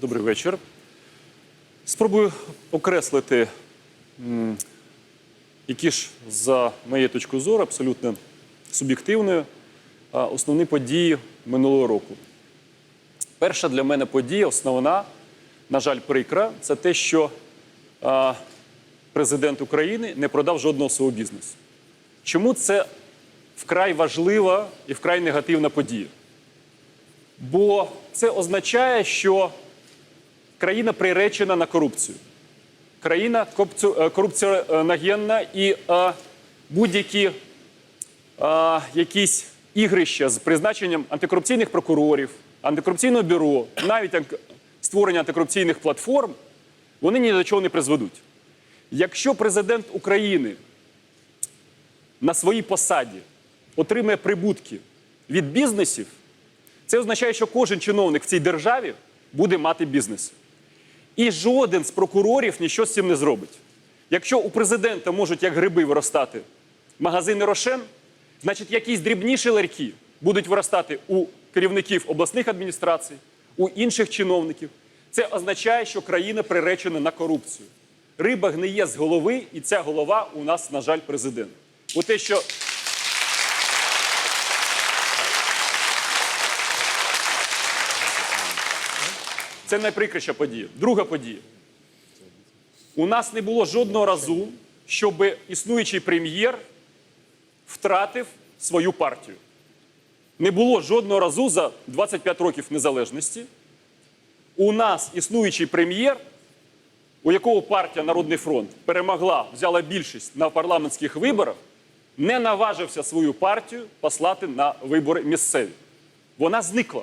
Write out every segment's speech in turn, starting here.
Добрий вечір. Спробую окреслити, які ж, за моєю точкою зору, абсолютно суб'єктивною, основні події минулого року. Перша для мене подія, основна, на жаль, прикра, це те, що президент України не продав жодного свого бізнесу. Чому це вкрай важлива і вкрай негативна подія? Бо це означає, що країна приречена на корупцію. Країна е, корупціоногенна і е, будь-які е, якісь ігрища з призначенням антикорупційних прокурорів, антикорупційного бюро, навіть створення антикорупційних платформ, вони ні до чого не призведуть. Якщо президент України на своїй посаді отримує прибутки від бізнесів, це означає, що кожен чиновник в цій державі буде мати бізнес. І жоден з прокурорів нічого з цим не зробить. Якщо у президента можуть як гриби виростати магазини Рошен, значить якісь дрібніші ларьки будуть виростати у керівників обласних адміністрацій, у інших чиновників. Це означає, що країна приречена на корупцію. Риба гниє з голови, і ця голова у нас, на жаль, президент. У те, що Це найприкріша подія. Друга подія. У нас не було жодного разу, щоб існуючий прем'єр втратив свою партію. Не було жодного разу за 25 років незалежності. У нас існуючий прем'єр, у якого партія Народний фронт перемогла, взяла більшість на парламентських виборах, не наважився свою партію послати на вибори місцеві. Вона зникла.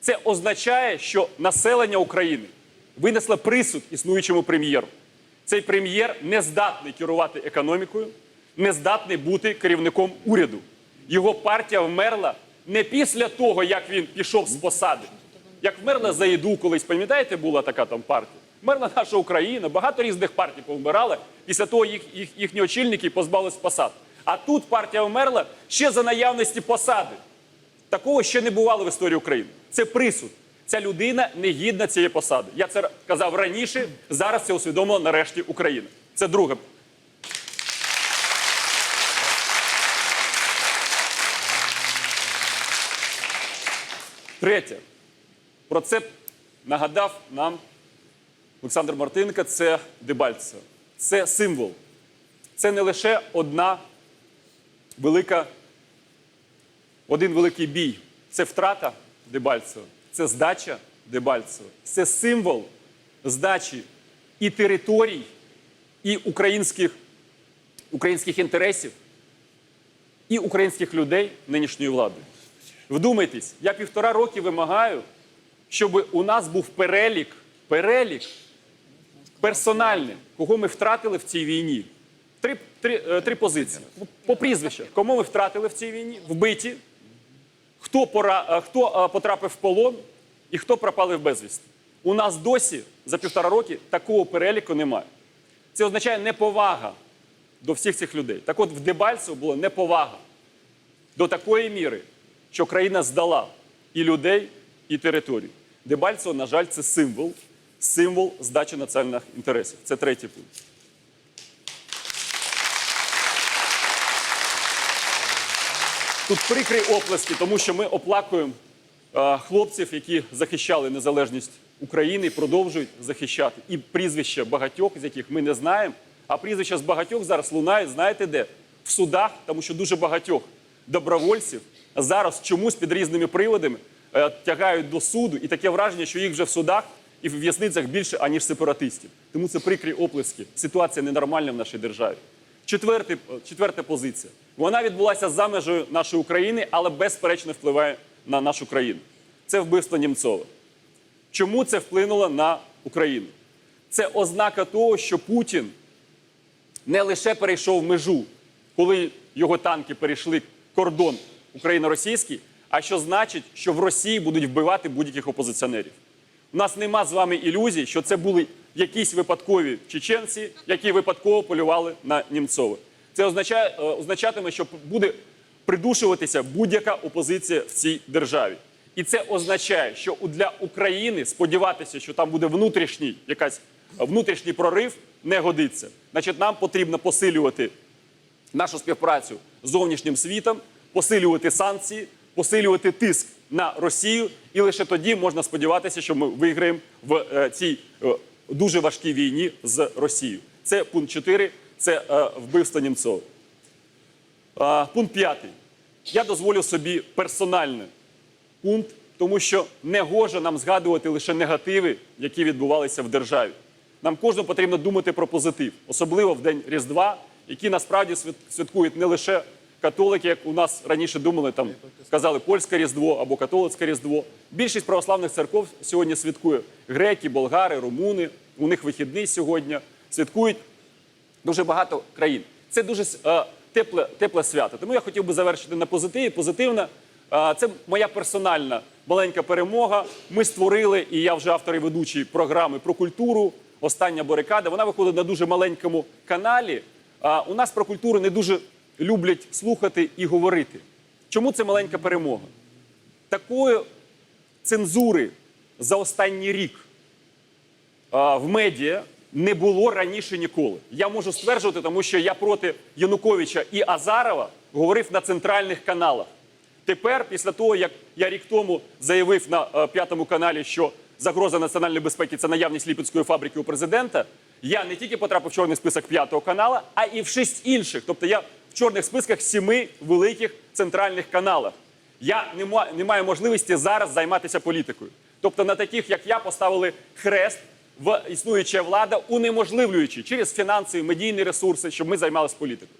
Це означає, що населення України винесло присуд існуючому прем'єру. Цей прем'єр не здатний керувати економікою, не здатний бути керівником уряду. Його партія вмерла не після того, як він пішов з посади. Як вмерла за їду колись, пам'ятаєте, була така там партія? Вмерла наша Україна, багато різних партій повмирали. Після того їх, їх, їхні очільники позбавились посад. А тут партія вмерла ще за наявності посади. Такого ще не бувало в історії України. Це присуд. Ця людина не гідна цієї посади. Я це казав раніше. Зараз це усвідомила нарешті Україна. Це друге. Третє. Про це нагадав нам Олександр Мартинка. Це Дебальцево. Це символ. Це не лише одна велика один великий бій це втрата Дебальцева, це здача Дебальцева, це символ здачі і територій, і українських, українських інтересів, і українських людей нинішньої влади. Вдумайтесь, я півтора роки вимагаю, щоб у нас був перелік, перелік персональний, кого ми втратили в цій війні. Три, три, е, три позиції. По прізвищах. Кому ми втратили в цій війні? Вбиті, хто, пора, е, хто е, потрапив в полон і хто пропали в безвісті. У нас досі за півтора роки такого переліку немає. Це означає неповага до всіх цих людей. Так от в Дебальцево була неповага до такої міри, що країна здала і людей, і територію. Дебальцево, на жаль, це символ, символ здачі національних інтересів. Це третій пункт. Тут прикрі оплески, тому що ми оплакуємо е, хлопців, які захищали незалежність України продовжують захищати. І прізвища багатьох, з яких ми не знаємо. А прізвища з багатьох зараз лунають, знаєте де? В судах, тому що дуже багатьох добровольців зараз чомусь під різними приводами е, тягають до суду, і таке враження, що їх вже в судах і в в'язницях більше, аніж сепаратистів. Тому це прикрі оплески. Ситуація ненормальна в нашій державі. Четвертий, четверта позиція. Вона відбулася за межею нашої України, але безперечно впливає на нашу країну. Це вбивство Німцова. Чому це вплинуло на Україну? Це ознака того, що Путін не лише перейшов межу, коли його танки перейшли кордон україно-російський, а що значить, що в Росії будуть вбивати будь-яких опозиціонерів. У нас нема з вами ілюзій, що це були якісь випадкові чеченці, які випадково полювали на Німцова. Це означає, е, означатиме, що буде придушуватися будь-яка опозиція в цій державі. І це означає, що для України сподіватися, що там буде внутрішній якась внутрішній прорив, не годиться. Значить, нам потрібно посилювати нашу співпрацю з зовнішнім світом, посилювати санкції, посилювати тиск на Росію, і лише тоді можна сподіватися, що ми виграємо в е, цій е, дуже важкій війні з Росією. Це пункт 4, це е, вбивство Німцова. Пункт 5. Я дозволю собі персональний пункт, тому що не гоже нам згадувати лише негативи, які відбувалися в державі. Нам кожному потрібно думати про позитив, особливо в день Різдва, який насправді святкують не лише католики, як у нас раніше думали, там сказали польське Різдво або католицьке Різдво. Більшість православних церков сьогодні святкує греки, болгари, румуни. У них вихідний сьогодні святкують дуже багато країн. Це дуже е, тепле, тепле свято. Тому я хотів би завершити на позитиві. Позитивно, е, це моя персональна маленька перемога. Ми створили, і я вже автор і ведучий програми про культуру. Остання барикада. Вона виходить на дуже маленькому каналі. А у нас про культуру не дуже люблять слухати і говорити. Чому це маленька перемога? Такої цензури за останній рік а, в медіа не було раніше ніколи. Я можу стверджувати, тому що я проти Януковича і Азарова говорив на центральних каналах. Тепер, після того, як я рік тому заявив на е, п'ятому каналі, що загроза національної безпеки це наявність ліпецької фабрики у президента, я не тільки потрапив в чорний список п'ятого канала, а і в шість інших. Тобто я в чорних списках сіми великих центральних каналах. Я не, ма- не маю можливості зараз займатися політикою. Тобто на таких, як я, поставили хрест в існуюча влада, унеможливлюючи через фінанси, медійні ресурси, щоб ми займалися політикою.